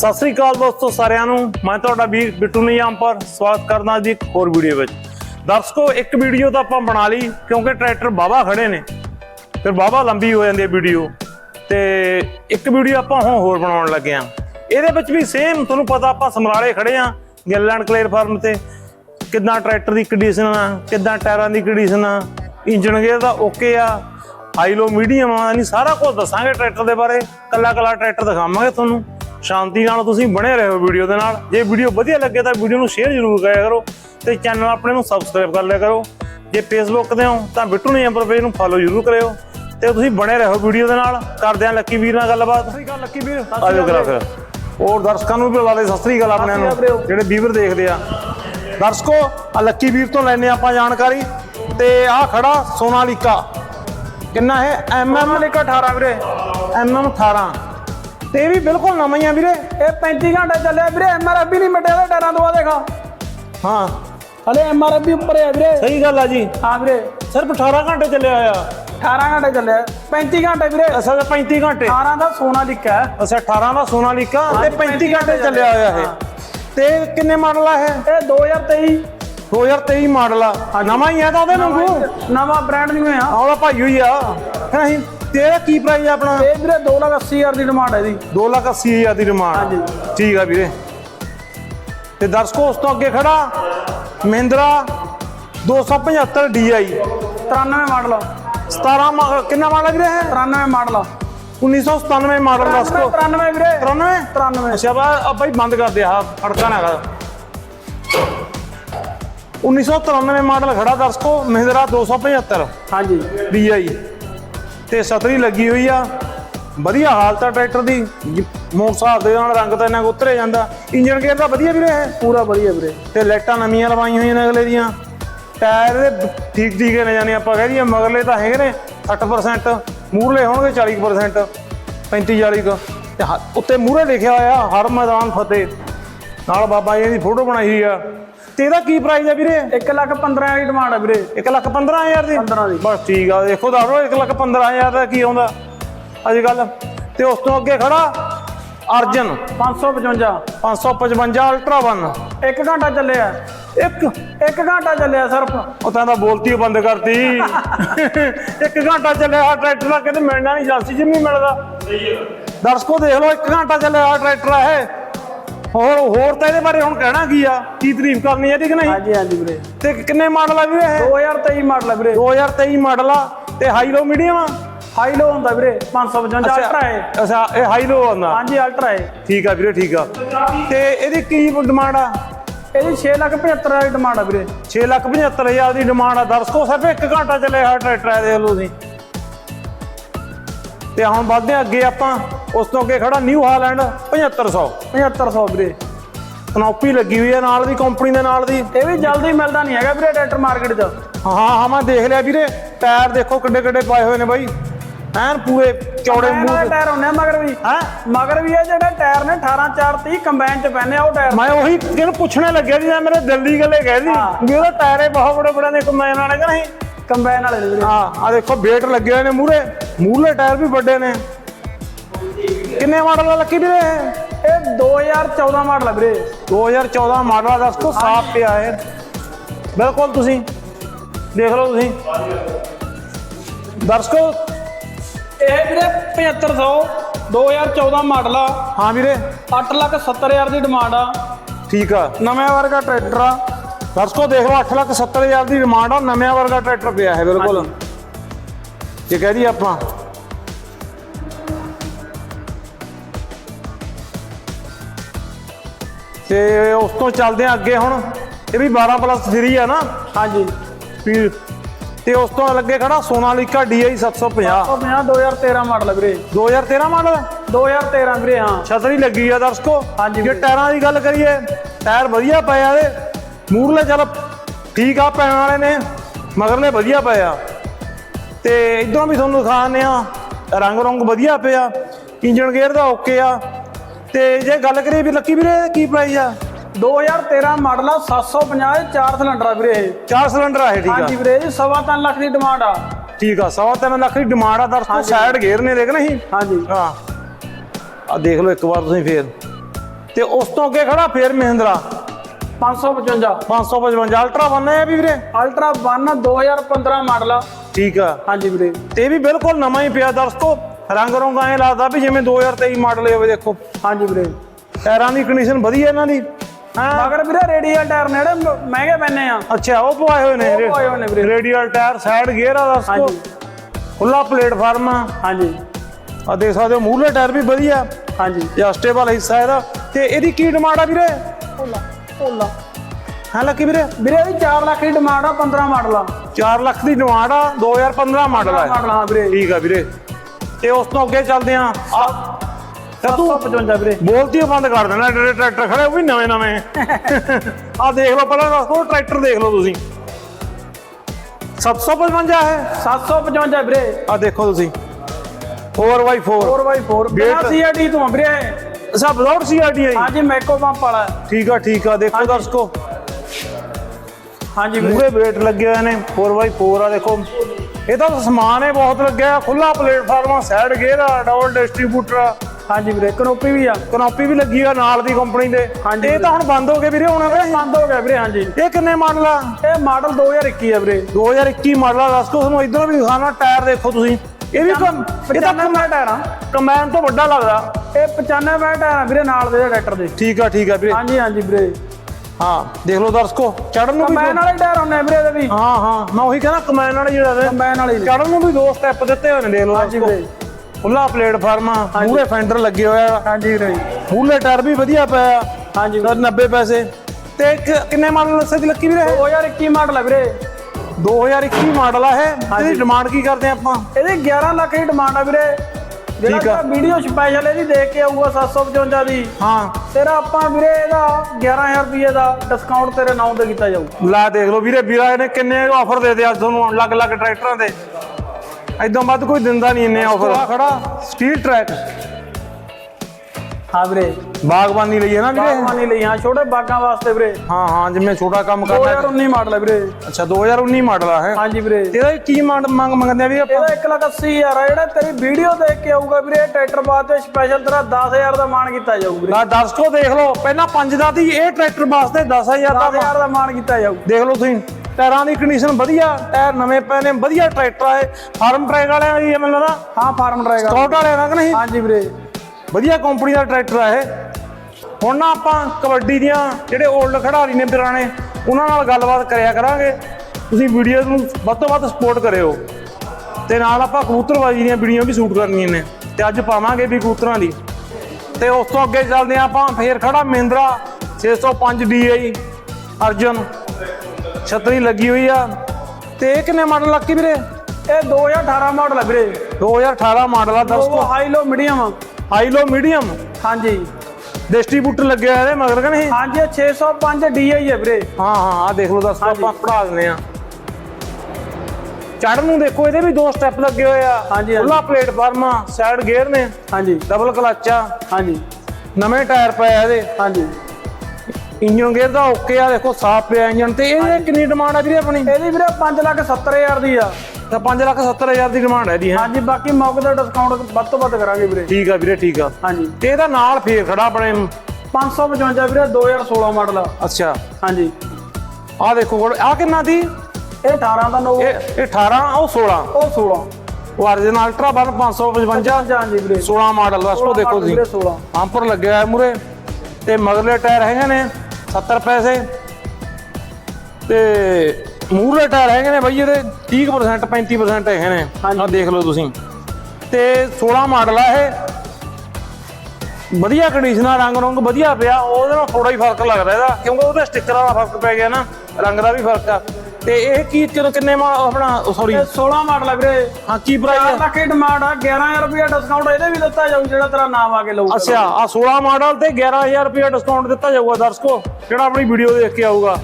ਸਤਿ ਸ੍ਰੀ ਅਕਾਲ ਦੋਸਤੋ ਸਾਰਿਆਂ ਨੂੰ। ਮੈਂ ਤੁਹਾਡਾ ਵੀਰ ਬਿੱਟੂ ਨਿਯਾਮਪਰ ਸਵਾਗਤ ਕਰਦਾ ਜੀ ਇੱਕ ਹੋਰ ਵੀਡੀਓ ਵਿੱਚ। ਦਰਸ਼ਕੋ, ਇੱਕ ਵੀਡੀਓ ਤਾਂ ਆਪਾਂ ਬਣਾ ਲਈ ਕਿਉਂਕਿ ਟਰੈਕਟਰ ਬਾਬਾ ਖੜੇ ਨੇ ਫਿਰ ਬਾਬਾ ਲੰਬੀ ਹੋ ਜਾਂਦੀ ਹੈ ਵੀਡੀਓ। ਤੇ ਇੱਕ ਵੀਡੀਓ ਆਪਾਂ ਹੁਣ ਹੋਰ ਬਣਾਉਣ ਲੱਗੇ ਆ ਇਹਦੇ ਵਿੱਚ ਵੀ ਸੇਮ ਤੁਹਾਨੂੰ ਪਤਾ ਆਪਾਂ ਸਮਰਾਲੇ ਖੜੇ ਆ ਗਿੱਲੈਂਡ ਕਲੇਅਰ ਫਾਰਮ ਤੇ। ਕਿੱਦਾਂ ਟਰੈਕਟਰ ਦੀ ਕੰਡੀਸ਼ਨ ਆ, ਕਿੱਦਾਂ ਟਾਇਰਾਂ ਦੀ ਕੰਡੀਸ਼ਨ ਆ ਇੰਜਨ ਗੇਅਰ ਦਾ ਓਕੇ ਆ ਹਾਈ ਲੋ ਮੀਡੀਅਮ ਆ ਨਹੀਂ ਸਾਰਾ ਕੁਝ ਦੱਸਾਂਗੇ ਟਰੈਕਟਰ ਦੇ ਬਾਰੇ। ਕੱਲਾ ਕੱਲਾ ਟਰੈਕਟਰ ਦਿਖਾਵਾਂਗੇ ਤੁਹਾਨੂੰ। ਸ਼ਾਂਤੀ ਨਾਲ ਤੁਸੀਂ ਬਣੇ ਰਹੋ ਵੀਡੀਓ ਦੇ ਨਾਲ। ਜੇ ਵੀਡੀਓ ਵਧੀਆ ਲੱਗੇ ਤਾਂ ਵੀਡੀਓ ਨੂੰ ਸ਼ੇਅਰ ਜ਼ਰੂਰ ਕਰਿਆ ਕਰੋ ਤੇ ਚੈਨਲ ਆਪਣੇ ਨੂੰ ਸਬਸਕ੍ਰਾਈਬ ਕਰ ਲਿਆ ਕਰੋ। ਜੇ ਫੇਸਬੁੱਕ ਤੇ ਹੋ ਤਾਂ ਬਿੱਟੂ ਨਹੀਂ ਅੰਬਰ ਪੇਜ ਨੂੰ ਫਾਲੋ ਜ਼ਰੂਰ ਕਰਿਓ ਤੇ ਤੁਸੀਂ ਬਣੇ ਰਹੋ ਵੀਡੀਓ ਦੇ ਨਾਲ। ਕਰਦੇ ਆ ਲੱਕੀ ਵੀਰ ਨਾਲ ਗੱਲਬਾਤ। ਸਤਿ ਸ੍ਰੀ ਅਕਾਲ ਲੱਕੀ ਵੀਰ। ਆਜੋ ਕਰਾ ਫਿਰ। ਹੋਰ ਦਰਸ਼ਕਾਂ ਨੂੰ ਵੀ ਬੁਲਾ ਦੇ ਸਤਿ ਸ੍ਰੀ ਅਕਾਲ ਆਪਣੇ ਨੂੰ। ਜਿਹੜੇ ਵੀਵਰ ਦੇਖਦੇ ਆ। ਦਰਸ਼ਕੋ ਆ ਲੱਕੀ ਵੀਰ ਤੋਂ ਲੈਨੇ ਆਪਾਂ ਜਾਣਕਾਰੀ। ਤੇ ਆ ਖੜਾ ਸੋਨਾਲੀਕਾ। ਕਿੰਨਾ ਹੈ? ਐਮਐਮ ਲਿਕਾ 18 ਵੀਰੇ। ਐਮਐਮ 18 ਤੇ ਵੀ ਬਿਲਕੁਲ ਨਵਾਂ ਆ ਵੀਰੇ। ਇਹ 35 ਘੰਟੇ ਚੱਲਿਆ ਵੀਰੇ ਐਮਆਰਐਫ ਵੀ ਨਹੀਂ ਮਿਟਿਆ ਉਹਦੇ ਟਾਇਰਾਂ ਤੋਂ ਆ ਦੇਖਾ। ਹਾਂ। ਹਲੇ ਐਮਆਰਐਫ ਵੀ ਉੱਪਰ ਹੈ ਵੀਰੇ। ਸਹੀ ਗੱਲ ਆ ਜੀ। ਹਾਂ ਵੀਰੇ। ਸਿਰਫ 18 ਘੰਟੇ ਚੱਲਿਆ ਆ 18 ਘੰਟੇ ਚੱਲਿਆ। 35 ਘੰਟੇ ਵੀਰੇ। ਅਸਾਂ ਤਾਂ 35 ਘੰਟੇ। 18 ਦਾ ਸੋਨਾ ਲਿਖਿਆ। ਅੱਛਾ 18 ਦਾ ਸੋਨਾਲੀਕਾ ਤੇ 35 ਘੰਟੇ ਚੱਲਿਆ ਹੋਇਆ ਇਹ। ਤੇ ਕਿੰਨੇ ਮਾਡਲ ਆ ਇਹ? ਇਹ 2023 2023 ਮਾਡਲ ਆ। ਨਵਾਂ ਹੀ ਆ ਤਾਂ ਉਹਦੇ ਵਾਂਗੂ। ਨਵਾਂ ਬ੍ਰਾਂਡ ਨਹੀਂ ਹੋਇਆ ਆ ਉਹਦਾ ਭਾਈ ਹੋਈ ਆ। ਨਹੀਂ ਤੇ ਇਹਦਾ ਕੀ ਪ੍ਰਾਈਸ ਆ ਆਪਣਾ? ਇਹ ਵੀਰੇ 280000 ਦੀ ਡਿਮਾਂਡ ਹੈ ਇਹਦੀ। 2 ਲੱਖ 80 ਹਜ਼ਾਰ ਦੀ ਡਿਮਾਂਡ ਹਾਂਜੀ। ਠੀਕ ਆ ਵੀਰੇ। ਤੇ ਦਰਸ਼ਕੋ ਉਸ ਤੋਂ ਅੱਗੇ ਖੜਾ ਮਹਿੰਦਰਾ 275 DI 93 ਮਾਡਲ 17 ਮਾ- ਕਿੰਨਾ ਮਾਡਲ ਵੀਰੇ ਹੈ 93 ਮਾਡਲ 1997 ਮਾਡਲ ਦਰਸ਼ਕੋ। 93 ਵੀਰੇ। 93 93 ਅੱਛਾ ਬਾ ਆ ਬਾਈ ਬੰਦ ਕਰ ਦੇ ਆ ਫੜਕਾ ਨਾ ਕਰ। 1993 ਮਾਡਲ ਖੜਾ ਦਰਸ਼ਕੋ ਮਹਿੰਦਰਾ 275 ਹਾਂਜੀ। DI ਤੇ ਸਤਰੀ ਲੱਗੀ ਹੋਈ ਆ। ਵਧੀਆ ਹਾਲਤ ਆ ਟਰੈਕਟਰ ਦੀ। ਮੋਟਰਸਾਈਕਲ ਦੇ ਨਾਲ ਰੰਗ ਤਾਂ ਇਹਨਾਂ ਕੋ ਉਤਰੇ ਜਾਂਦਾ। ਇੰਜਨ ਗੇਅਰ ਤਾਂ ਵਧੀਆ ਵੀਰੇ ਹੈ ਪੂਰਾ ਵਧੀਆ ਵੀਰੇ। ਤੇ ਲਾਈਟਾਂ ਨਵੀਆਂ ਲਵਾਈਆਂ ਹੋਈਆਂ ਨੇ ਅਗਲੇ ਦੀਆਂ। ਟਾਇਰ ਦੇ ਠੀਕ ਠੀਕ ਨੇ ਜਾਨੀ ਆਪਾਂ ਕਹਿ ਦਈਏ ਮਗਰਲੇ ਤਾਂ ਹੈਗੇ ਨੇ 60% ਮੂਹਰਲੇ ਹੋਣਗੇ 40% 35 40 ਕੁ। ਤੇ ਉੱਤੇ ਮੂਹਰੇ ਲਿਖਿਆ ਹੋਇਆ ਹਰ ਮੈਦਾਨ ਫਤਿਹ। ਨਾਲ ਬਾਬਾ ਜੀ ਦੀ ਫੋਟੋ ਬਣਾਈ ਹੋਈ ਆ। ਤੇ ਇਹਦਾ ਕੀ ਪ੍ਰਾਈਸ ਆ ਵੀਰੇ? 1 ਲੱਖ 15 ਦੀ ਡਿਮਾਂਡ ਹੈ ਵੀਰੇ। 1 ਲੱਖ 15000 ਦੀ? 15 ਦੀ। ਬਸ ਠੀਕ ਆ ਦੇਖੋ ਦੱਸੋ 1 ਲੱਖ 15000 ਦਾ ਕੀ ਆਉਂਦਾ? ਅੱਜ ਕੱਲ। ਤੇ ਉਸ ਤੋਂ ਅੱਗੇ ਖੜਾ ਅਰਜਨ। 555 555 ਅਲਟਰਾ 1 1 ਘੰਟਾ ਚੱਲਿਆ। ਇੱਕ? 1 ਘੰਟਾ ਚੱਲਿਆ ਸਿਰਫ। ਉਹ ਤਾਂ ਦਾ ਬੋਲਤੀ ਬੰਦ ਕਰਤੀ। ਇੱਕ ਘੰਟਾ ਚੱਲਿਆ ਆ ਟਰੈਕਟਰ ਦਾ ਕਹਿੰਦੇ ਮਿਲਣਾ ਨਹੀਂ ਜਾਸੀ ਜਿੰਨੀ ਮਿਲਦਾ। ਦਰਸ਼ਕੋ ਦੇਖ ਲਓ ਇੱਕ ਘੰਟਾ ਚੱਲਿਆ ਆ ਟਰੈਕਟਰ ਆ ਇਹ। ਹੋਰ ਹੋਰ ਤਾਂ ਇਹਦੇ ਬਾਰੇ ਹੁਣ ਕਹਿਣਾ ਕੀ ਆ? ਕੀ ਤਾਰੀਫ ਕਰਨੀ ਹੈ ਠੀਕ ਨਹੀਂ? ਹਾਂਜੀ ਹਾਂਜੀ ਵੀਰੇ। ਤੇ ਕਿੰਨੇ ਮਾਡਲ ਆ ਵੀਰੇ ਇਹ? 2023 ਮਾਡਲ ਹੈ ਵੀਰੇ। 2023 ਮਾਡਲ ਆ ਤੇ ਹਾਈ ਲੋ ਮੀਡੀਅਮ ਆ? ਹਾਈ ਲੋ ਹੁੰਦਾ ਵੀਰੇ 555 ਅਲਟਰਾ ਹੈ। ਅੱਛਾ ਇਹ ਹਾਈ ਲੋ ਆਉਂਦਾ ਹਾਂਜੀ ਅਲਟਰਾ ਹੈ। ਠੀਕ ਆ ਵੀਰੇ ਠੀਕ ਆ। ਤੇ ਇਹਦੀ ਕੀ ਡਿਮਾਂਡ ਆ? ਇਹਦੀ 6 ਲੱਖ 75 ਦੀ ਡਿਮਾਂਡ ਆ ਵੀਰੇ। 6 ਲੱਖ 75000 ਦੀ ਡਿਮਾਂਡ ਆ। ਦਰਸ਼ਕੋ ਸਿਰਫ ਇੱਕ ਘੰਟਾ ਚੱਲਿਆ ਆ ਟਰੈਕਟਰ ਆ ਦੇਖ ਲਓ ਤੁਸੀਂ ਤੇ ਹੁਣ ਵੱਧਦੇ ਅੱਗੇ ਆਪਾਂ। ਉਸ ਤੋਂ ਅੱਗੇ ਖੜਾ ਨਿਊ ਹਾਲੈਂਡ 7500 7500 ਵੀਰੇ। ਕਨੋਪੀ ਲੱਗੀ ਹੋਈ ਹੈ ਨਾਲ ਦੀ ਕੰਪਨੀ ਦੇ ਨਾਲ ਦੀ। ਇਹ ਵੀ ਜਲਦੀ ਮਿਲਦਾ ਨਹੀਂ ਹੈਗਾ ਵੀਰੇ ਟਰੈਕਟਰ ਮਾਰਕੀਟ 'ਚ। ਹਾਂ ਹਾਂ ਮੈਂ ਦੇਖ ਲਿਆ ਵੀਰੇ। ਟਾਇਰ ਦੇਖੋ ਕਿੱਡੇ ਕਿੱਡੇ ਪਾਏ ਹੋਏ ਨੇ ਬਾਈ। ਐਨ ਪੂਰੇ ਚੌੜੇ ਕੰਬਾਈਨ ਮੂੰਹ ਟਾਇਰ ਹੁੰਦੇ ਮਗਰ ਵੀ। ਹੈ? ਮਗਰ ਵੀ ਇਹ ਜਿਹੜੇ ਟਾਇਰ ਨੇ 18 4 30 ਕੰਬਾਈਨ 'ਚ ਪੈਨੇ ਆ ਉਹ ਟਾਇਰ। ਮੈਂ ਉਹੀ ਕਿਹਨੂੰ ਪੁੱਛਣੇ ਲੱਗਿਆ ਜਾਂ ਮੇਰੇ ਦਿਲ ਦੀ ਗੱਲੇ ਕਹਿ ਦੀ। ਵੀ ਉਹਦਾ ਟਾਇਰੇ ਬਹੁਤ ਬੜੇ ਬੜੇ ਨੇ ਕਮਾਇਨ ਵਾਲੇ ਕਿ ਨਹੀਂ? ਕੰਬਾਈਨ ਵਾਲੇ ਨੇ ਵੀਰੇ। ਹਾਂ ਆ ਦੇਖੋ ਵੇਟ ਲੱਗੇ ਹੋਏ ਨੇ ਮੂਰੇ ਮੂਰਲੇ ਟਾਇਰ ਵੀ ਵੱਡੇ ਨੇ। ਕਿੰਨੇ ਮਾਡਲ ਦਾ ਲੱਕੀ ਵੀਰੇ? ਇਹ? ਇਹ 2014 ਮਾਡਲ ਆ ਵੀਰੇ। 2014 ਮਾਡਲ ਆ ਦਰਸ਼ਕੋ ਸਾਫ਼ ਪਿਆ ਹੈ ਬਿਲਕੁਲ ਤੁਸੀਂ। ਦੇਖ ਲਓ ਤੁਸੀਂ। ਦਰਸ਼ਕੋ। ਇਹ ਵੀਰੇ 7500 2014 ਮਾਡਲ ਆ। ਹਾਂ ਵੀਰੇ। 8 ਲੱਖ 70 ਹਜ਼ਾਰ ਦੀ ਡਿਮਾਂਡ ਆ। ਠੀਕ ਆ। ਨਵੇਂ ਵਰਗਾ ਟਰੈਕਟਰ ਆ। ਦਰਸ਼ਕੋ ਦੇਖ ਲਓ 8 ਲੱਖ 70 ਹਜ਼ਾਰ ਦੀ ਡਿਮਾਂਡ ਆ। ਨਵਿਆਂ ਵਰਗਾ ਟਰੈਕਟਰ ਪਿਆ ਹੈ ਬਿਲਕੁਲ। ਇਹ ਕਹਿ ਦਈਏ ਆਪਾਂ। ਤੇ ਉਸ ਤੋਂ ਚੱਲਦੇ ਆ ਅੱਗੇ ਹੁਣ। ਇਹ ਵੀ 12 ਪਲੱਸ 3 ਆ ਨਾ। ਹਾਂਜੀ। ਵੀ ਤੇ ਉਸ ਤੋਂ ਲੱਗੇ ਖੜਾ ਸੋਨਾਲੀਕਾ DI 750 ਉਹ 50 2013 ਮਾਡਲ ਵੀਰੇ। 2013 ਮਾਡਲ 2013 ਵੀਰੇ ਹਾਂ। ਛਤਰੀ ਲੱਗੀ ਆ ਦਰਸ਼ਕੋ। ਹਾਂਜੀ ਜੇ। ਟਾਇਰਾਂ ਦੀ ਗੱਲ ਕਰੀਏ ਟਾਇਰ ਵਧੀਆ ਪਏ ਆ ਇਹਦੇ। ਮੂਰਲੇ ਚੱਲ ਠੀਕ ਆ ਪੈਣ ਵਾਲੇ ਨੇ ਮਗਰਲੇ ਵਧੀਆ ਪਏ ਆ। ਤੇ ਇਧਰੋਂ ਵੀ ਤੁਹਾਨੂੰ ਦਿਖਾਉਂਦੇ ਆ ਰੰਗ ਰੰਗ ਵਧੀਆ ਪਿਆ। ਇੰਜਨ ਗੇਅਰ ਦਾ ਓਕੇ ਆ। ਤੇ ਜੇ ਗੱਲ ਕਰੀਏ ਵੀ ਲੱਕੀ ਵੀਰੇ ਕੀ ਪ੍ਰਾਈਸ ਆ? 2013 ਮਾਡਲ ਆ 750 ਚਾਰ ਸਿਲੰਡਰ ਆ ਵੀਰੇ ਇਹ। ਚਾਰ ਸਿਲੰਡਰ ਆ ਇਹ ਠੀਕ ਆ। ਹਾਂਜੀ ਵੀਰੇ ਸਵਾ ਤਿੰਨ ਲੱਖ ਦੀ ਡਿਮਾਂਡ ਆ। ਠੀਕ ਆ ਸਵਾ ਤਿੰਨ ਲੱਖ ਦੀ ਡਿਮਾਂਡ ਆ ਦਰਸ਼ਕੋ ਸਾਈਡ ਗੇਅਰ ਨੇ ਦੇਖ ਨਹੀਂ? ਹਾਂਜੀ। ਹਾਂ। ਆ ਦੇਖ ਲਓ ਇੱਕ ਵਾਰ ਤੁਸੀਂ ਫੇਰ। ਤੇ ਉਸ ਤੋਂ ਅੱਗੇ ਖੜਾ ਫੇਰ ਮਹਿੰਦਰਾ। 555 555 ਅਲਟਰਾ ਵਨ ਹੈ ਵੀ ਵੀਰੇ? ਅਲਟਰਾ 1 2015 ਮਾਡਲ ਆ। ਠੀਕ ਆ। ਹਾਂਜੀ ਵੀਰੇ। ਤੇ ਵੀ ਬਿਲਕੁਲ ਨਵਾਂ ਹੀ ਪਿਆ ਦਰਸ਼ਕੋ। ਰੰਗ ਰੰਗ ਐ ਲੱਗਦਾ ਵੀ ਜਿਵੇਂ 2023 ਮਾਡਲ ਹੋਵੇ ਦੇਖੋ। ਹਾਂਜੀ ਵੀਰੇ। ਟਾਇਰਾਂ ਦੀ ਕੰਡੀਸ਼ਨ ਵਧੀਆ ਇਹਨਾਂ ਦੀ। ਹਾਂ। ਮਗਰ ਵੀਰੇ ਰੇਡੀਅਲ ਟਾਇਰ ਨੇ ਜਿਹੜੇ ਮਹਿੰਗੇ ਪੈਨੇ ਆ। ਅੱਛਾ ਉਹ ਪਵਾਏ ਹੋਏ ਨੇ ਉਹ ਪਵਾਏ ਹੋਏ ਨੇ ਵੀਰੇ। ਰੇਡੀਅਲ ਟਾਇਰ ਸਾਈਡ ਗੇਅਰ ਆ ਦਰਸ਼ਕੋ ਹਾਂਜੀ। ਖੁੱਲਾ ਪਲੇਟਫਾਰਮ ਆ। ਹਾਂਜੀ। ਆ ਦੇਖ ਸਕਦੇ ਹੋ ਮੂਹਰੇ ਟਾਇਰ ਵੀ ਵਧੀਆ। ਹਾਂਜੀ। ਐਡਜਸਟੇਬਲ ਹਿੱਸਾ ਇਹਦਾ। ਤੇ ਇਹਦੀ ਕੀ ਡਿਮਾਂਡ ਆ ਵੀਰੇ? ਓਲਾ ਓਲਾ ਹਾਂ ਲੱਕੀ ਵੀਰੇ? ਵੀਰੇ ਇਹਦੀ 4 ਲੱਖ ਦੀ ਡਿਮਾਂਡ ਆ 15 ਮਾਡਲ ਆ। 4 ਲੱਖ ਦੀ ਡਿਮਾਂਡ ਆ 2015 ਮਾਡਲ ਆ। ਮਾਡਲ ਹਾਂ ਵੀਰੇ। ਠੀਕ ਆ ਵੀਰੇ। ਤੇ ਉਸ ਤੋਂ ਅੱਗੇ ਚੱਲਦੇ ਆ ਆ ਤਾਂ ਤੂੰ 755 ਵੀਰੇ। ਬੋਲਤੀ ਬੰਦ ਕਰ ਦੇਣਾ ਜਿਹੜੇ ਟਰੈਕਟਰ ਖੜੇ ਉਹ ਵੀ ਨਵੇਂ ਨਵੇਂ। ਆ ਦੇਖ ਲਓ ਪਹਿਲਾਂ ਦੱਸੋ ਟਰੈਕਟਰ ਦੇਖ ਲਓ ਤੁਸੀਂ। 755 ਹੈ। 755 ਵੀਰੇ। ਆ ਦੇਖੋ ਤੁਸੀਂ। 4x4 4x4 ਬਿਨਾ ਸੀਆਰਡੀ ਤੋਂ ਵੀਰੇ। ਅੱਛਾ ਵਿਦਆਊਟ ਸੀਆਰਟੀਆਈ ਹਾਂਜੀ ਮੈਕੋ ਪੰਪ ਵਾਲਾ। ਹੈ। ਠੀਕ ਆ ਠੀਕ ਆ। ਦੇਖੋ ਦਰਸ਼ਕੋ। ਹਾਂਜੀ ਵੀਰੇ। ਮੂਰੇ ਵੇਟ ਲੱਗੇ ਹੋਏ ਨੇ। 4x4 ਆ ਦੇਖੋ। ਇਹ ਤਾਂ ਸਮਾਨ ਹੈ ਬਹੁਤ ਲੱਗਿਆ। ਖੁੱਲਾ ਪਲੇਟਫਾਰਮ ਆ ਸਾਈਡ ਗੇਅਰ ਆ ਡਬਲ ਡਿਸਟ੍ਰੀਬਿਊਟਰ ਆ। ਹਾਂਜੀ ਵੀਰੇ ਕਨੋਪੀ ਵੀ ਆ। ਕਨੋਪੀ ਵੀ ਲੱਗੀ ਆ ਨਾਲ ਦੀ ਕੰਪਨੀ ਦੇ। ਹਾਂਜੀ ਇਹ ਤਾਂ ਹੁਣ ਬੰਦ ਹੋ ਗਏ ਵੀਰੇ ਹੁਣ ਇਹ ਬੰਦ ਹੋ ਗਿਆ ਵੀਰੇ ਹਾਂਜੀ। ਕਿੰਨੇ ਮਾਡਲ ਆ? ਇਹ ਮਾਡਲ 2021 ਆ ਵੀਰੇ। 2021 ਮਾਡਲ ਆ ਦੱਸੋ ਤੁਹਾਨੂੰ ਇਧਰੋਂ ਵੀ ਦਿਖਾਣਾ ਟਾਇਰ ਦੇਖੋ ਤੁਸੀਂ। ਇਹ ਵੀ ਇਹ ਤਾਂ 95 ਟਾਇਰ ਆ ਕਮੈਨ ਤੋਂ ਵੱਡਾ ਲੱਗਦਾ। ਇਹ 95 ਟਾਇਰ ਆ ਵੀਰੇ ਨਾਲ ਦੇ ਟਰੈਕਟਰ ਦੇ। ਠੀਕ ਆ ਠੀਕ ਆ ਵੀਰੇ। ਹਾਂਜੀ ਹਾਂਜੀ ਵੀਰੇ। ਹਾਂ। ਦੇਖ ਲਓ ਦਰਸ਼ਕੋ ਚੜਨ ਨੂੰ ਵੀ ਕੰਬਾਈਨ ਵਾਲੇ ਟਾਇਰ ਆ ਵੀਰੇ ਇਹਦੇ ਵੀ। ਹਾਂ ਹਾਂ। ਮੈਂ ਉਹੀ ਕਹਿੰਦਾ ਕਮੈਨ ਵਾਲੇ ਜਿਹੜਾ ਕੰਬਾਈਨ ਵਾਲੇ। ਚੜਨ ਨੂੰ ਵੀ ਦੋ ਸਟੈਪ ਦਿੱਤੇ ਹੋਏ ਨੇ ਦੇਖ ਲਓ ਦਰਸ਼ਕੋ। ਵੀਰੇ। ਖੁੱਲਾ ਪਲੇਟਫਾਰਮ ਆ ਮੂਰੇ ਫੈਂਡਰ ਲੱਗੇ ਹੋਇਆ ਆ। ਹਾਂਜੀ ਵੀਰੇ। ਮੂਲੇ ਟਾਇਰ ਵੀ ਵਧੀਆ ਪਿਆ ਹਾਂਜੀ। ਸਰ 90 ਪੈਸੇ। ਤੇ ਇੱਕ ਕਿੰਨੇ ਮਾਡਲ ਦੱਸੇ ਦੀ ਲੱਕੀ ਵੀਰੇ? 2021 ਮਾਡਲ ਆ ਵੀਰੇ। 2021 ਮਾਡਲ ਆ ਇਹ। ਇਹਦੀ ਡਿਮਾਂਡ ਕੀ ਕਰਦੇ ਆਪਾਂ? ਇਹਦੀ 11 ਲੱਖ ਦੀ ਡਿਮਾਂਡ ਆ ਵੀਰੇ। ਠੀਕ ਆ। ਵੀਡੀਓ ਸਪੈਸ਼ਲ ਇਹਦੀ ਦੇਖ ਕੇ ਆਊਗਾ 755 ਦੀ। ਹਾਂ। ਤੇਰਾ ਆਪਾਂ ਵੀਰੇ ਇਹਦਾ 11000 ਰੁਪਏ ਦਾ ਡਿਸਕਾਊਂਟ ਤੇਰੇ ਨਾਮ ਤੇ ਕੀਤਾ ਜਾਊ। ਲੈ ਦੇਖ ਲਓ ਵੀਰੇ ਵੀਰਾ ਇਹਨੇ ਕਿੰਨੇ ਆਫਰ ਦੇ ਦੇ ਅੱਜ ਤੁਹਾਨੂੰ ਅਲੱਗ-ਅਲੱਗ ਟਰੈਕਟਰਾਂ ਦੇ ਐਦਾਂ ਵੱਧ ਕੋਈ ਦਿੰਦਾ ਨਹੀਂ ਇੰਨੇ ਆਫਰ ਖੜਾ। ਸਟੀਲ ਟਰੈਕ ਹਾਂ ਵੀਰੇ। ਬਾਗਬਾਨੀ ਲਈ ਹੈ ਨਾ ਵੀਰੇ? ਬਾਗਵਾਨੀ ਲਈ ਹਾਂ ਛੋਟੇ ਬਾਗਾਂ ਵਾਸਤੇ ਵੀਰੇ। ਹਾਂ ਹਾਂ ਜਿਵੇਂ ਛੋਟਾ ਕੰਮ ਕਰਨਾ 2019 ਮਾਡਲ ਹੈ ਵੀਰੇ। ਅੱਛਾ 2019 ਮਾਡਲ ਹੈ ਹਾਂਜੀ ਵੀਰੇ। ਤੇ ਇਹਦਾ ਕੀ ਮੰਗ ਮੰਗ ਮੰਗਦੇ ਆ ਵੀ ਆਪਾਂ? ਇਹਦਾ 1 ਲੱਖ 80 ਹਜ਼ਾਰ ਆ ਜਿਹੜਾ ਤੇਰੀ ਵੀਡੀਓ ਦੇਖ ਕੇ ਆਊਗਾ ਵੀਰੇ ਟਰੈਕਟਰ ਬਾਅਦ ਤੇ ਸਪੈਸ਼ਲ ਤੇਰਾ 10000 ਦਾ ਮਾਨ ਕੀਤਾ ਜਾਊ ਵੀਰੇ। ਨਾ ਦਰਸ਼ਕੋ ਦੇਖ ਲਓ ਪਹਿਲਾਂ 5 ਦਾ ਸੀ ਇਹ ਟਰੈਕਟਰ ਵਾਸਤੇ 10000 ਦਾ 10000 ਦਾ ਮਾਨ ਕੀਤਾ ਜਾਊ। ਦੇਖ ਲਓ ਤੁਸੀਂ ਟਾਇਰਾਂ ਦੀ ਕੰਡੀਸ਼ਨ ਵਧੀਆ ਟਾਇਰ ਨਵੇਂ ਪਏ ਨੇ ਵਧੀਆ ਟਰੈਕਟਰ ਆ ਇਹ। ਫਾਰਮ ਟਰੈਕ ਵਾਲਿਆਂ ਦੀ ਹੈ ਮੈਨੂੰ ਲੱਗਦਾ। ਹਾਂ ਫਾਰਮ ਡਰਾਈਵਰ ਸਕਾਊਟ ਵਾਲਿਆਂ ਦਾ ਕਿ ਨਹੀਂ? ਹਾਂਜੀ ਵੀਰੇ। ਵਧੀਆ ਕੰਪਨੀ ਦਾ ਟਰੈਕਟਰ ਆ ਇਹ। ਹੁਣ ਨਾ ਆਪਾਂ ਕਬੱਡੀ ਦੀਆਂ ਜਿਹੜੇ 올ਡ ਖਿਡਾਰੀ ਨੇ ਪੁਰਾਣੇ ਉਹਨਾਂ ਨਾਲ ਗੱਲਬਾਤ ਕਰਿਆ ਕਰਾਂਗੇ। ਤੁਸੀਂ ਵੀਡੀਓ ਨੂੰ ਵੱਧ ਤੋਂ ਵੱਧ ਸਪੋਰਟ ਕਰਿਓ। ਤੇ ਨਾਲ ਆਪਾਂ ਕਬੂਤਰਬਾਜੀ ਦੀਆਂ ਵੀਡੀਓ ਵੀ ਸ਼ੂਟ ਕਰਨੀਆਂ ਨੇ। ਤੇ ਅੱਜ ਪਾਵਾਂਗੇ ਵੀ ਕਬੂਤਰਾਂ ਦੀ। ਤੇ ਉਸ ਤੋਂ ਅੱਗੇ ਚੱਲਦੇ ਆਪਾਂ ਫੇਰ ਖੜਾ ਮਹਿੰਦਰਾ 605 DI ਅਰਜਨ। ਛਤਰੀ ਲੱਗੀ ਹੋਈ ਆ। ਤੇ ਇਹ ਕਿੰਨੇ ਮਾਡਲ ਲੱਕੀ ਵੀਰੇ? ਇਹ 2018 ਮਾਡਲ ਹੈ ਵੀਰੇ। 2018 ਮਾਡਲ ਆ ਉਹ ਦੋਸਤੋ high low medium high low medium ਹਾਂਜੀ। ਡਿਸਟ੍ਰੀਬਿਊਟਰ ਲੱਗਿਆ ਇਹਦੇ ਮਗਰ ਕਿ ਨਹੀਂ? ਹਾਂਜੀ ਇਹ 605 DI ਹੈ ਵੀਰੇ। ਹਾਂ ਹਾਂ ਆ ਦੇਖ ਲਓ ਦੱਸੋ ਆਪਾਂ ਪੜਾ ਦਿੰਦੇ ਆ ਚੜਨ ਨੂੰ ਦੇਖੋ ਇਹਦੇ ਵੀ ਦੋ ਸਟੈਪ ਲੱਗੇ ਹੋਏ ਆ। ਹਾਂਜੀ, ਹਾਂਜੀ। ਖੁੱਲਾ ਪਲੇਟਫਾਰਮ ਆ ਸਾਈਡ ਗੇਅਰ ਨੇ। ਹਾਂਜੀ। ਡਬਲ ਕਲੱਚ ਆ। ਹਾਂਜੀ। ਨਵੇਂ ਟਾਇਰ ਪਏ ਆ ਇਹਦੇ। ਹਾਂਜੀ। ਇੰਜਨ ਗੇਅਰ ਦਾ ਓਕੇ ਆ ਦੇਖੋ ਸਾਫ਼ ਪਿਆ ਇੰਜਨ ਤੇ। ਇਹਦੇ ਕਿੰਨੀ ਡਿਮਾਂਡ ਆ ਵੀਰੇ ਆਪਣੀ? ਇਹਦੀ ਵੀਰੇ 5 ਲੱਖ 70 ਹਜ਼ਾਰ ਦੀ ਆ। ਤਾਂ 5 ਲੱਖ 70 ਹਜ਼ਾਰ ਦੀ ਡਿਮਾਂਡ ਹੈ ਇਹਦੀ ਹੈ? ਹਾਂਜੀ ਬਾਕੀ ਮੌਕੇ ਦਾ ਡਿਸਕਾਊਂਟ ਵੱਧ ਤੋਂ ਵੱਧ ਕਰਾਂਗੇ ਵੀਰੇ। ਠੀਕ ਆ ਵੀਰੇ ਠੀਕ ਆ। ਹਾਂਜੀ। ਤੇ ਇਹਦਾ ਨਾਲ ਫੇਰ ਖੜਾ ਆਪਣੇ 555 ਵੀਰੇ 2016 ਮਾਡਲ ਅੱਛਾ। ਹਾਂਜੀ। ਆ ਦੇਖੋ ਆ ਕਿੰਨਾ ਦੀ? ਇਹ 18 ਦਾ ਨੋ। ਇਹ ਇਹ 18 ਉਹ 16 ਉਹ 16 ਉਹ ਅਰਜਨ ਅਲਟਰਾ 555 ਹਾਂਜੀ ਵੀਰੇ। 16 ਮਾਡਲ ਸੋ ਦੇਖੋ ਤੁਸੀਂ। ਵੀਰੇ 16 ਅੰਪਰ ਲੱਗਿਆ ਹੈ ਮੂਰੇ। ਤੇ ਮਗਰਲੇ ਟਾਇਰ ਹੈਗੇ ਨੇ 70 ਪੈਸੇ। ਤੇ ਮੂਰਲੇ ਟਾਇਰ ਹੈਗੇ ਨੇ ਬਈ ਇਹਦੇ 30% 35% ਹੈਗੇ ਨੇ। ਆ ਦੇਖ ਲਓ ਤੁਸੀਂ। ਤੇ 16 ਮਾਡਲ ਆ ਇਹ। ਵਧੀਆ ਕੰਡੀਸ਼ਨ ਆ ਰੰਗ ਰੰਗ ਵਧੀਆ ਪਿਆ। ਉਹਦੇ ਨਾਲ ਥੋੜਾ ਹੀ ਫ਼ਰਕ ਲੱਗਦਾ ਇਹਦਾ। ਕਿਉਂਕਿ ਉਹਦੇ ਸਟicker ਦਾ ਫ਼ਰਕ ਪੈ ਗਿਆ ਨਾ। ਰੰਗ ਦਾ ਵੀ ਫ਼ਰਕ ਆ। ਤੇ ਇਹ ਕੀ ਕਿਲੋ ਕਿੰਨੇ ਮਾ ਆਪਣਾ ਸੌਰੀ ਇਹ 16 ਮਾਡਲ ਆ ਵੀਰੇ। ਹਾਂ ਕੀ ਪ੍ਰਾਈਸ 4 ਹੈ ਲੱਖ ਦੀ ਡਿਮਾਂਡ ਆ। 11000 ਰੁਪਏ ਡਿਸਕਾਊਂਟ ਇਹਦੇ ਵੀ ਦਿੱਤਾ ਜਾਊ ਜਿਹੜਾ ਤੇਰਾ ਨਾਮ ਆ ਕੇ ਲਊਗਾ। ਅੱਛਾ ਆ 16 ਮਾਡਲ ਤੇ 11000 ਰੁਪਏ ਡਿਸਕਾਊਂਟ ਦਿੱਤਾ ਜਾਊਗਾ ਦਰਸ਼ਕੋ। ਜਿਹੜਾ ਆਪਣੀ ਵੀਡੀਓ ਦੇਖ ਕੇ ਆਊਗਾ।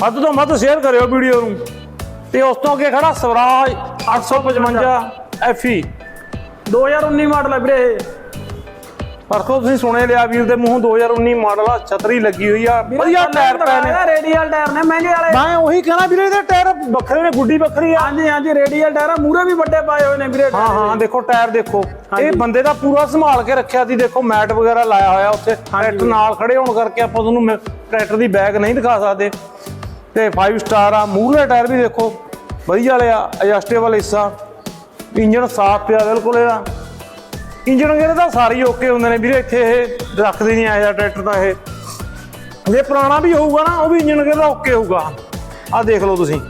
ਵੱਧ ਤੋਂ ਵੱਧ ਸ਼ੇਅਰ ਕਰਿਓ ਵੀਡੀਓ ਨੂੰ। ਤੇ ਉਸ ਤੋਂ ਅੱਗੇ ਖੜਾ ਸਵਰਾਜ 855 FE 2019 ਮਾਡਲ ਹੈ ਵੀਰੇ। ਪਰਸੋਂ ਤੁਸੀਂ ਸੁਣੇ ਲਿਆ ਵੀਰ ਦੇ ਮੂੰਹੋਂ 2019 ਮਾਡਲ ਆ ਛਤਰੀ ਲੱਗੀ ਹੋਈ ਆ। ਵਧੀਆ ਟਾਇਰ ਪਏ ਨੇ। ਰੇਡੀਅਲ ਟਾਇਰ ਨੇ ਮਹਿੰਗੇ ਵਾਲੇ। ਮੈਂ ਉਹੀ ਕਹਿਣਾ ਵੀਰੇ ਇਹਦੇ ਟਾਇਰ ਵੱਖਰੇ ਨੇ ਗੁੱਡੀ ਵੱਖਰੀ ਆ। ਹਾਂਜੀ ਹਾਂਜੀ ਰੇਡੀਅਲ ਟਾਇਰ ਆ ਮੂਰੇ ਵੀ ਵੱਡੇ ਪਾਏ ਹੋਏ ਨੇ ਵੀਰੇ ਹਾਂ ਹਾਂ ਦੇਖੋ ਟਾਇਰ ਦੇਖੋ। ਇਹ ਬੰਦੇ ਦਾ ਪੂਰਾ ਸੰਭਾਲ ਕੇ ਰੱਖਿਆ ਸੀ ਦੇਖੋ ਮੈਟ ਵਗੈਰਾ ਲਾਇਆ ਹੋਇਆ ਉੱਥੇ। ਟਰੈਕਟਰ ਨਾਲ ਖੜੇ ਹੋਣ ਕਰਕੇ ਆਪਾਂ ਤੁਹਾਨੂੰ ਟਰੈਕਟਰ ਦੀ ਬੈਗ ਨਹੀਂ ਦਿਖਾ ਸਕਦੇ। ਤੇ 5 ਸਟਾਰ ਆ। ਮੂਹਰੇ ਟਾਇਰ ਵੀ ਦੇਖੋ ਵਧੀਆ ਵਾਲੇ ਆ ਐਡਜਸਟੇਬਲ ਹਿੱਸਾ। ਇੰਜਨ ਸਾਫ਼ ਪਿਆ ਬਿਲਕੁਲ ਇਹਦਾ। ਇੰਜਨ ਵਗੈਰਾ ਤਾਂ ਸਾਰੇ ਹੀ ਓਕੇ ਹੁੰਦੇ ਨੇ ਵੀਰੇ ਇੱਥੇ ਇਹ ਰੱਖਦੇ ਨਹੀਂ ਆਇਆ ਟਰੈਕਟਰ ਤਾਂ ਇਹ। ਜੇ ਪੁਰਾਣਾ ਵੀ ਹੋਊਗਾ ਨਾ ਉਹ ਵੀ ਇੰਜਨ ਵਗੈਰਾ ਓਕੇ ਹੋਊਗਾ। ਆ ਦੇਖ ਲਓ ਤੁਸੀਂ।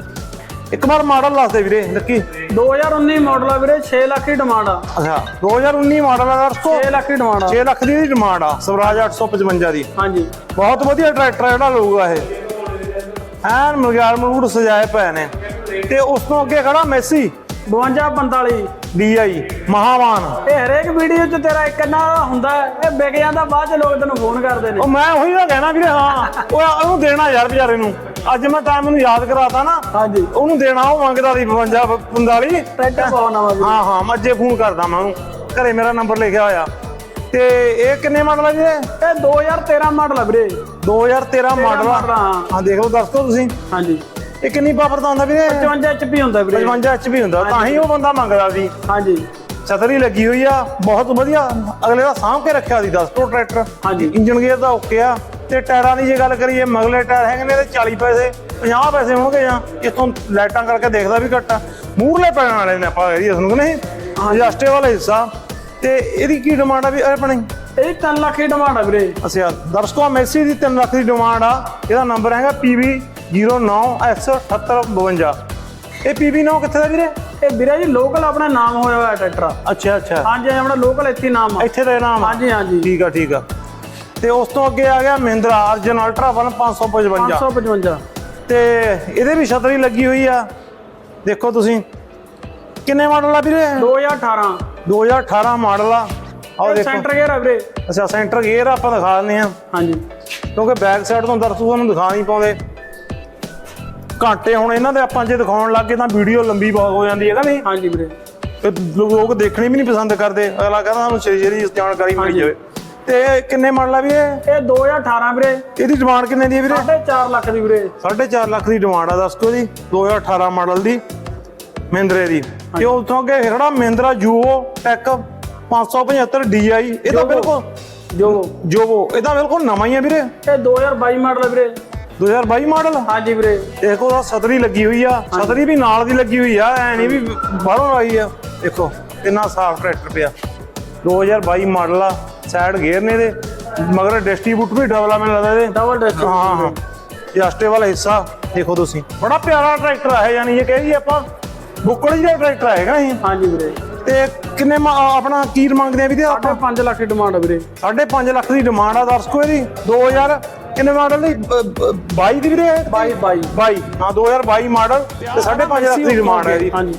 ਇੱਕ ਵਾਰ ਮਾਡਲ ਦੱਸ ਦੇ ਵੀਰੇ ਲੱਕੀ। 2019 ਮਾਡਲ ਆ ਵੀਰੇ 6 ਲੱਖ ਦੀ ਡਿਮਾਂਡ ਆ। ਅੱਛਾ 2019 ਮਾਡਲ ਆ ਦਰਸਕੋ 6 ਲੱਖ ਦੀ ਡਿਮਾਂਡ ਆ। 6 ਲੱਖ ਦੀ ਡਿਮਾਂਡ ਆ ਸਵਰਾਜ 855 ਦੀ। ਹਾਂਜੀ। ਬਹੁਤ ਵਧੀਆ ਟਰੈਕਟਰ ਆ ਜਿਹੜਾ ਲਊਗਾ ਇਹ। ਐਨ ਮਰਗਾਰ ਮਰੂੜ ਸਜਾਏ ਪਏ ਨੇ। ਤੇ ਉਸ ਤੋਂ ਅੱਗੇ ਖੜਾ ਮੈਸੀ 52 45 ਡੀਆਈ ਮਹਾਵਾਨ। ਇਹ ਹਰੇਕ ਵੀਡੀਓ 'ਚ ਤੇਰਾ ਇੱਕ ਨਾ ਹੁੰਦਾ ਇਹ ਵਿਕ ਜਾਂਦਾ ਬਾਅਦ 'ਚ ਲੋਕ ਤੈਨੂੰ ਫੋਨ ਕਰਦੇ ਨੇ। ਉਹ ਮੈਂ ਉਹੀ ਤਾਂ ਕਹਿਣਾ ਵੀਰੇ ਹਾਂ। ਉਹ ਉਹਨੂੰ ਦੇਣਾ ਯਾਰ ਵਿਚਾਰੇ ਨੂੰ। ਅੱਜ ਮੈਂ ਟਾਈਮ ਨੂੰ ਯਾਦ ਕਰਾਤਾ ਨਾ ਹਾਂਜੀ। ਉਹਨੂੰ ਦੇਣਾ ਉਹ ਮੰਗਦਾ ਸੀ 52 45 ਟਰੈਕਟਰ ਬਹੁਤ ਨਵਾਂ ਵੀਰੇ। ਹਾਂ ਹਾਂ ਮੈਂ ਅੱਜੇ ਫੋਨ ਕਰਦਾ ਮੈਂ ਉਹਨੂੰ। ਘਰੇ ਮੇਰਾ ਨੰਬਰ ਲਿਖਿਆ ਹੋਇਆ। ਤੇ ਇਹ ਕਿੰਨੇ ਮਾਡਲ ਆ ਵੀਰੇ ਇਹ? 2013 ਮਾਡਲ ਆ ਵੀਰੇ। 2013 ਮਾਡਲ ਆ। ਹਾਂ। ਹਾਂ ਦੇਖ ਲਓ ਦੱਸੋ ਤੁਸੀਂ। ਹਾਂਜੀ। ਇਹ ਕਿੰਨੀ ਪਾਵਰ ਦਾ ਹੁੰਦਾ ਵੀਰੇ? 55 HP ਹੁੰਦਾ ਵੀਰੇ। 55 HP ਹੁੰਦਾ ਤਾਂ ਹੀ ਉਹ ਬੰਦਾ ਮੰਗਦਾ ਸੀ। ਹਾਂਜੀ। ਛਤਰੀ ਲੱਗੀ ਹੋਈ ਆ ਬਹੁਤ ਵਧੀਆ। ਅਗਲੇ ਦਾ ਸਾਂਭ ਕੇ ਰੱਖਿਆ ਸੀ ਦੱਸ ਟੋ ਟਰੈਕਟਰ ਹਾਂਜੀ। ਇੰਜਨ ਗੇਅਰ ਦਾ ਓਕੇ ਆ। ਤੇ ਟਾਇਰਾਂ ਦੀ ਜੇ ਗੱਲ ਕਰੀਏ ਮਗਲੇ ਟਾਇਰ ਹੈਗੇ ਨੇ ਤੇ 40 ਪੈਸੇ 50 ਪੈਸੇ ਹੋਣਗੇ ਜਾਂ ਇਥੋਂ ਲਾਈਟਾਂ ਕਰਕੇ ਦੇਖਦਾ ਵੀ ਘੱਟ ਆ। ਮੂਰਲੇ ਪੈਣ ਵਾਲੇ ਨੇ ਆਪਾਂ ਇਹਦੀ ਉਸ ਨੂੰ ਨਹੀਂ? ਐਡਜਸਟੇ ਵਾਲਾ ਹਿੱਸਾ। ਤੇ ਇਹਦੀ ਕੀ ਡਿਮਾਂਡ ਆ ਵੀ ਆਪਣੇ ਇਹ 3 ਲੱਖ ਦੀ ਡਿਮਾਂਡ ਆ ਵੀਰੇ। ਅੱਛਾ ਦਰਸ਼ਕੋ ਮੈਸੀ ਦੀ 3 ਲੱਖ ਦੀ ਡਿਮਾਂਡ ਆ। ਇਹਦਾ ਨੰਬਰ ਹੈਗਾ PB 09S7852 ਇਹ PB9 ਕਿੱਥੇ ਦਾ ਵੀਰੇ? ਇਹ ਵੀਰੇ ਜੀ ਲੋਕਲ ਆਪਣਾ ਨਾਮ ਹੋਇਆ ਹੋਇਆ ਟਰੈਕਟਰ ਅੱਛਾ ਅੱਛਾ। ਹਾਂਜੀ ਆਪਣਾ ਲੋਕਲ ਇੱਥੇ ਨਾਮ ਆ। ਇੱਥੇ ਦਾ ਨਾਮ ਹਾਂਜੀ ਹਾਂਜੀ। ਠੀਕ ਆ ਠੀਕ ਆ। ਤੇ ਉਸ ਤੋਂ ਅੱਗੇ ਆ ਗਿਆ ਮਹਿੰਦਰਾ ਅਰਜਨ ਅਲਟਰਾ 1 555 555 ਤੇ ਇਹਦੇ ਵੀ ਛਤਰੀ ਲੱਗੀ ਹੋਈ ਆ। ਦੇਖੋ ਤੁਸੀਂ। ਕਿੰਨੇ ਮਾਡਲ ਆ ਵੀਰੇ? 2018 2018 ਮਾਡਲ ਆ। ਆਓ ਇਹ ਦੇਖੋ। ਸੈਂਟਰ ਗੇਅਰ ਆ ਵੀਰੇ। ਅੱਛਾ ਸੈਂਟਰ ਗੇਅਰ ਆਪਾਂ ਦਿਖਾ ਦਿੰਦੇ ਆ ਹਾਂਜੀ। ਕਿਉਂਕਿ ਬੈਕ ਸਾਈਡ ਤੋਂ ਦਰਸ਼ਕਾਂ ਨੂੰ ਦਿਖਾ ਨਹੀਂ ਪਾਉਂਦੇ। ਘਾਟੇ ਹੁਣ ਇਹਨਾਂ ਦੇ ਆਪਾਂ ਜੇ ਦਿਖਾਉਣ ਲੱਗੇ ਤਾਂ ਵੀਡੀਓ ਲੰਬੀ ਬਹੁਤ ਹੋ ਜਾਂਦੀ ਹੈ ਨਹੀਂ ਹਾਂਜੀ ਵੀਰੇ। ਤੇ ਲੋਕ ਦੇਖਣੀ ਵੀ ਨਹੀਂ ਪਸੰਦ ਕਰਦੇ। ਅਗਲਾ ਕਹਿੰਦਾ ਸਾਨੂੰ ਸ਼ਰੀ ਸ਼ਰੀ ਜਾਣਕਾਰੀ ਮਿਲ। ਜਾਵੇ। ਤੇ ਕਿੰਨੇ ਮਾਡਲ ਆ ਵੀ ਇਹ? ਇਹ 2018 ਵੀਰੇ। ਇਹਦੀ ਡਿਮਾਂਡ ਕਿੰਨੇ ਦੀ ਹੈ ਵੀਰੇ? 4.5 ਲੱਖ ਦੀ ਵੀਰੇ। 4.5 ਲੱਖ ਦੀ ਡਿਮਾਂਡ ਆ ਦੱਸੋ ਜੀ। 2018 ਮਾਡਲ ਦੀ ਮਹਿੰਦਰੇ ਦੀ। ਤੇ ਉਤੋਂ ਅੱਗੇ ਖੜਾ ਮਹਿੰਦਰਾ ਜੂਓ ਟੈਕ 575 DI ਇਹਦਾ ਬਿਲਕੁਲ ਜੋ ਜੋਵੋ। ਇਹਦਾ ਬਿਲਕੁਲ ਨਵਾਂ ਹੀ ਆ ਵੀਰੇ। ਇਹ 2022 ਮਾਡਲ ਆ ਵੀਰੇ। 2022 ਮਾਡਲ? ਹਾਂਜੀ ਵੀਰੇ। ਦੇਖੋ ਦਾ ਛਤਰੀ ਲੱਗੀ ਹੋਈ ਆ। ਛਤਰੀ ਵੀ ਨਾਲ ਦੀ ਲੱਗੀ ਹੋਈ ਆ। ਐ ਨਹੀਂ ਵੀ ਬਾਹਰੋਂ ਆਈ ਆ। ਦੇਖੋ ਕਿੰਨਾ ਸਾਫ਼ ਟਰੈਕਟਰ ਪਿਆ। 2022 ਮਾਡਲ ਆ। ਸਾਈਡ ਗੇਅਰ ਨੇ ਇਹਦੇ। ਮਗਰ ਡਿਸਟ੍ਰੀਬਿਊਟਰ ਵੀ ਡਬਲ ਆ ਮੈਨੂੰ ਲੱਗਦਾ ਇਹਦੇ। ਡਬਲ ਡੈਸ਼ ਹਾਂ ਹਾਂ। ਜਸਟੇ ਵਾਲਾ ਹਿੱਸਾ ਦੇਖੋ ਤੁਸੀਂ। ਬੜਾ ਪਿਆਰਾ ਟਰੈਕਟਰ ਹੈ ਯਾਨੀ ਇਹ ਕਹੇ ਜੀ ਆਪਾਂ ਬੁੱਕੜ ਜਿਹੜਾ ਟਰੈਕਟਰ ਹੈਗਾ ਇਹ? ਹਾਂਜੀ ਵੀਰੇ। ਤੇ ਕਿੰਨੇ ਮ- ਆਪਣਾ ਕੀਰ ਮੰਗਦੇ ਆ ਵੀ ਤੇ ਆਪਾਂ 5 ਲੱਖ ਦੀ ਡਿਮਾਂਡ ਆ ਵੀਰੇ। 5.5 ਲੱਖ ਦੀ ਡਿਮਾਂਡ ਆ ਦਰਸ਼ਕੋ ਇਹਦੀ। 2000 ਕਿੰਨੇ ਮਾਡਲ ਦੀ? ਅ, ਅ, 22 ਦੀ ਵੀਰੇ 22 22 22 ਹਾਂ 2022 ਮਾਡਲ ਤੇ 5.5 ਲੱਖ ਦੀ ਡਿਮਾਂਡ ਹੈ ਇਹਦੀ। ਹਾਂਜੀ।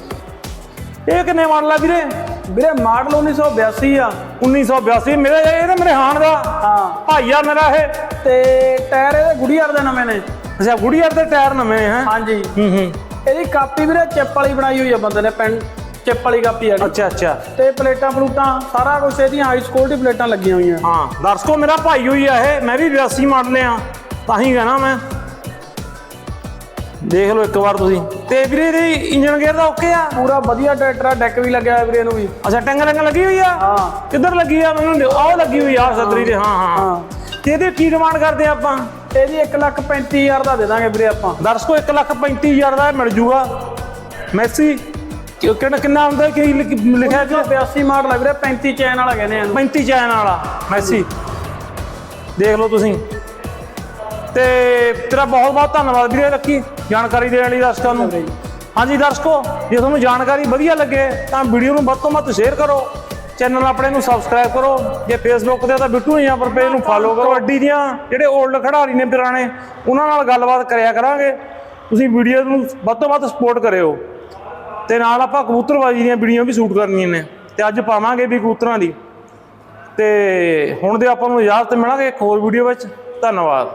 ਇਹ ਕਿੰਨੇ ਮਾਡਲ ਆ ਵੀਰੇ? ਵੀਰੇ ਮਾਡਲ 1982 ਆ। 1982 ਮੇਰੇ ਇਹ ਤਾਂ ਮੇਰੇ ਹਾਨ ਦਾ। ਹਾਂ। ਭਾਈ ਆ ਮੇਰਾ ਇਹ। ਤੇ ਟਾਇਰ ਇਹਦੇ ਗੁੜੀਆਰ ਦੇ ਨਵੇਂ ਨੇ। ਅੱਛਾ ਗੁੜੀਆਰ ਦੇ ਟਾਇਰ ਨਵੇਂ ਹੈ। ਹਾਂਜੀ। ਹੂੰ ਹੂੰ। ਇਹਦੀ ਕਾਪੀ ਵੀਰੇ ਚਿੱਪ ਵਾਲੀ ਬਣਾਈ ਹੋਈ ਆ ਬੰਦੇ ਨੇ ਪੈਨ ਚਿੱਪ ਵਾਲੀ ਕਾਪੀ ਆ ਅੱਛਾ ਅੱਛਾ। ਤੇ ਪਲੇਟਾਂ ਪਲੂਟਾਂ ਸਾਰਾ ਕੁਝ ਇਹਦੀਆਂ ਹਾਈ ਸਿਕਿਉਰਿਟੀ ਪਲੇਟਾਂ ਲੱਗੀਆਂ ਹੋਈਆਂ। ਹਾਂ ਦਰਸ਼ਕੋ ਮੇਰਾ ਭਾਈ ਹੋਈ ਆ ਇਹ ਮੈਂ ਵੀ 82 ਮਾਡਲ ਆ। ਤਾਂ ਹੀ ਕਹਿਣਾ ਮੈਂ। ਦੇਖ ਲਓ ਇੱਕ ਵਾਰ ਤੁਸੀਂ। ਤੇ ਵੀਰੇ ਇਹਦੀ ਇੰਜਨ ਗੇਅਰ ਦਾ ਓਕੇ ਆ? ਪੂਰਾ ਵਧੀਆ ਟਰੈਕਟਰ ਆ ਡੈਕ ਵੀ ਲੱਗਿਆ ਹੋਇਆ ਵੀਰੇ ਇਹਨੂੰ ਵੀ। ਅੱਛਾ ਟੰਗ ਰੰਗ ਲੱਗੀ ਹੋਈ ਆ? ਹਾਂ। ਕਿੱਧਰ ਲੱਗੀ ਆ? ਮੈਨੂੰ ਦਿਓ। ਆਹ ਲੱਗੀ ਹੋਈ ਆ ਸਤਰੀ ਦੇ ਹਾਂ ਹਾਂ। ਤੇ ਇਹਦੀ ਕੀ ਡਿਮਾਂਡ ਕਰਦੇ ਆਪਾਂ? ਇਹਦੀ 135000 ਦਾ ਦੇ ਦਾਂਗੇ ਵੀਰੇ ਆਪਾਂ। ਦਰਸ਼ਕੋ 1 ਲੱਖ 35000 ਦਾ ਮਿਲ ਜੂਗਾ। ਮੈਸੀ ਕਿ- ਕਿੰਨਾ ਕਿੰਨਾ ਹੁੰਦਾ ਕੀ ਲਿਖ- ਲਿਖਿਆ ਜੀ 82 ਮਾਡਲ ਆ ਵੀਰੇ 35 ਚੈਨ ਵਾਲਾ ਕਹਿੰਦੇ ਆ ਇਹਨੂੰ। 35 ਚੈਨ ਵਾਲਾ ਮੈਸੀ। ਦੇਖ ਲਓ ਤੁਸੀਂ। ਤੇ ਤੇਰਾ ਬਹੁਤ ਬਹੁਤ ਧੰਨਵਾਦ ਵੀਰੇ ਲੱਕੀ ਜਾਣਕਾਰੀ ਦੇਣ ਲਈ ਦਰਸ਼ਕਾਂ ਨੂੰ। ਹਾਂਜੀ। ਦਰਸ਼ਕੋ ਜੇ ਤੁਹਾਨੂੰ ਜਾਣਕਾਰੀ ਵਧੀਆ ਲੱਗੇ ਤਾਂ ਵੀਡੀਓ ਨੂੰ ਵੱਧ ਤੋਂ ਵੱਧ ਸ਼ੇਅਰ ਕਰੋ। ਚੈਨਲ ਆਪਣੇ ਨੂੰ ਸਬਸਕ੍ਰਾਈਬ ਕਰੋ। ਜੇ ਫੇਸਬੁੱਕ ਤੇ ਤਾਂ ਬਿੱਟੂ ਨਹੀਂ ਪਰ ਪੇਜ ਨੂੰ ਫਾਲੋ ਕਰੋ। ਅੱਡੀ ਦੀਆਂ ਜਿਹੜੇ 올ਡ ਖਿਡਾਰੀ ਨੇ ਪੁਰਾਣੇ ਉਹਨਾਂ ਨਾਲ ਗੱਲਬਾਤ ਕਰਿਆ ਕਰਾਂਗੇ। ਤੁਸੀਂ ਵੀਡੀਓ ਨੂੰ ਵੱਧ ਤੋਂ ਵੱਧ ਸਪੋਰਟ ਕਰਿਓ। ਤੇ ਨਾਲ ਆਪਾਂ ਕਬੂਤਰਬਾਜੀ ਦੀਆਂ ਵੀਡੀਓ ਵੀ ਸ਼ੂਟ ਕਰਨੀਆਂ ਨੇ ਤੇ ਅੱਜ ਪਾਵਾਂਗੇ ਵੀ ਕਬੂਤਰਾਂ ਦੀ। ਤੇ ਹੁਣ ਦੇ ਆਪਾਂ ਨੂੰ ਇਜਾਜ਼ਤ ਮਿਲਾਂਗੇ ਇੱਕ ਹੋਰ ਵੀਡੀਓ ਵਿੱਚ। ਧੰਨਵਾਦ।